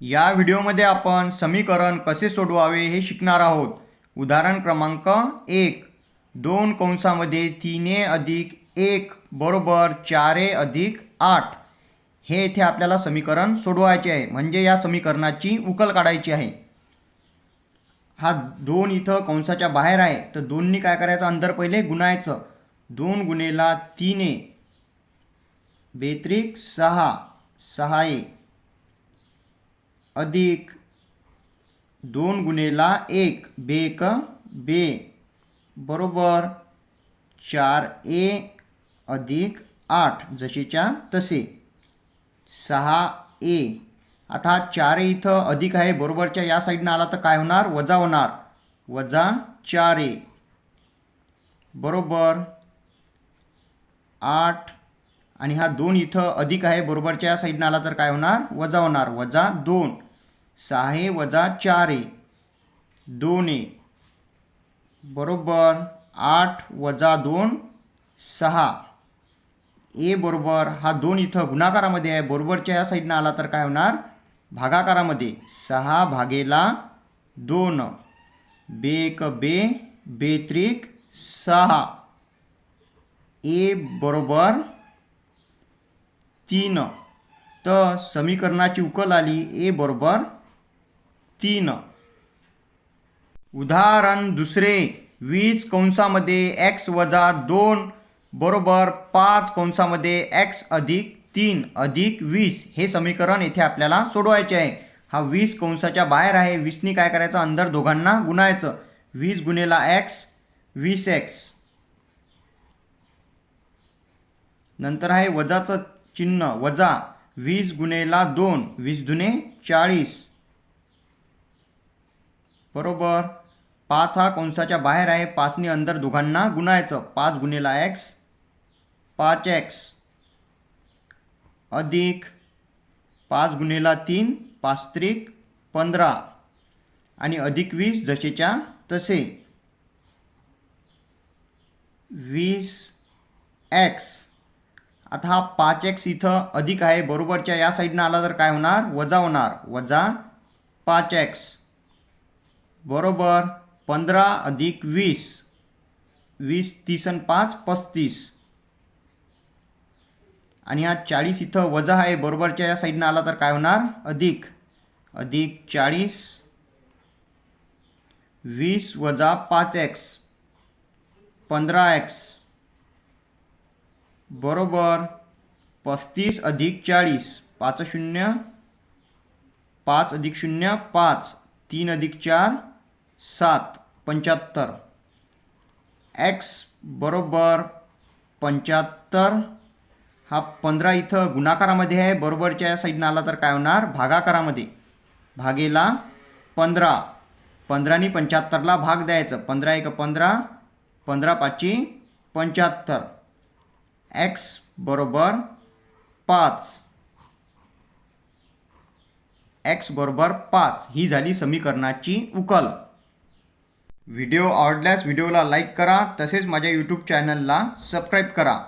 या व्हिडिओमध्ये आपण समीकरण कसे सोडवावे हे शिकणार आहोत. उदाहरण क्रमांक एक. दोन कंसामध्ये तीने अधिक एक बरोबर चार ए अधिक आठ. हे येथे आपल्याला समीकरण सोडवायचे आहे. म्हणजे या समीकरणाची उकल काढायची आहे. हा दोन इथं कंसाच्या बाहेर आहे. तर दोननी काय करायचं? अंतर पहिले गुणायचं. दोन गुणेला तीन ए. बेत्रिक सहा. सहा ए. अधिक दोन गुणेला एक. बेक बे. बरोबर चार ए अधिक आठ जसेच्या तसे. सहा ए. आता हा चार ए इथं अधिक आहे बरोबरच्या या साईडनं आला तर काय होणार? वजा होणार. वजा चार ए. बरोबर आठ. आणि हा दोन इथं अधिक आहे बरोबरच्या या साईडनं आला तर काय होणार? वजा होणार. वजा दोन. सहा वजा चार ए दोन ए बरोबर आठ वजा दोन सहा. ए बरोबर हा दोन इथं गुणाकारामध्ये आहे. बरोबरच्या या साईडनं आला तर काय होणार? भागाकारामध्ये. सहा भागेला दोन. बेक बे बेत्रिक सहा. ए बरोबर तीन. तर समीकरणाची उकल आली. ए बरोबर तीन. उदाहरण दुसरे. वीस कंसामध्ये एक्स वजा दोन बरोबर पाच कंसामध्ये एक्स अधिक तीन अधिक वीस. हे समीकरण येथे आपल्याला सोडवायचे आहे. हा वीस कंसाच्या बाहेर आहे. वीसनी काय करायचं? अंदर दोघांना गुणायचं. वीस गुणेला एक्स वीस एक्स नंतर आहे वजाचं चिन्ह. वजा वीस गुणेला दोन. वीस दुने चाळीस. बरोबर. पाच हा कंसाच्या बाहेर आहे. पाचने अंदर दोघांना गुणायचं. पाच गुणेला एक्स पाच एक्स अधिक पाच गुणेला तीन पाच त्रिक पंधरा. आणि अधिक वीस जसेच्या तसे. वीस एक्स आता हा पाच एक्स इथं अधिक आहे. बरोबरच्या या साईडनं आला तर काय होणार? वजा होणार. वजा पाच एक्स बरोबर पंधरा अधिक वीस. वीस तीस आणि पाच पस्तीस. आणि हा चाळीस इथं वजा आहे बरोबरच्या या साईडनं आला तर काय होणार? अधिक. अधिक चाळीस. वीस वजा पाच एक्स. पंधरा एक्स. बरोबर. पस्तीस अधिक चाळीस. पाच शून्य. पाच अधिक शून्य पाच. तीन अधिक चार सात पंच्याहत्तर. एक्स बरोबर पंच्याहत्तर. हा पंधरा इथं गुणाकारामध्ये आहे. बरोबरच्या साईडनं आला तर काय होणार? भागाकारामध्ये. भागेला पंधरा. पंधरानी पंच्याहत्तरला भाग द्यायचं. पंधरा एक पंधरा. पंधरा पाचशे पंच्याहत्तर. एक्स बरोबर पाच. एक्स बरोबर पाच. ही झाली समीकरणाची उकल. व्हिडिओ आवडल्यास व्हिडिओला लाईक करा तसेच माझ्या यूट्यूब चॅनलला सबस्क्राईब करा.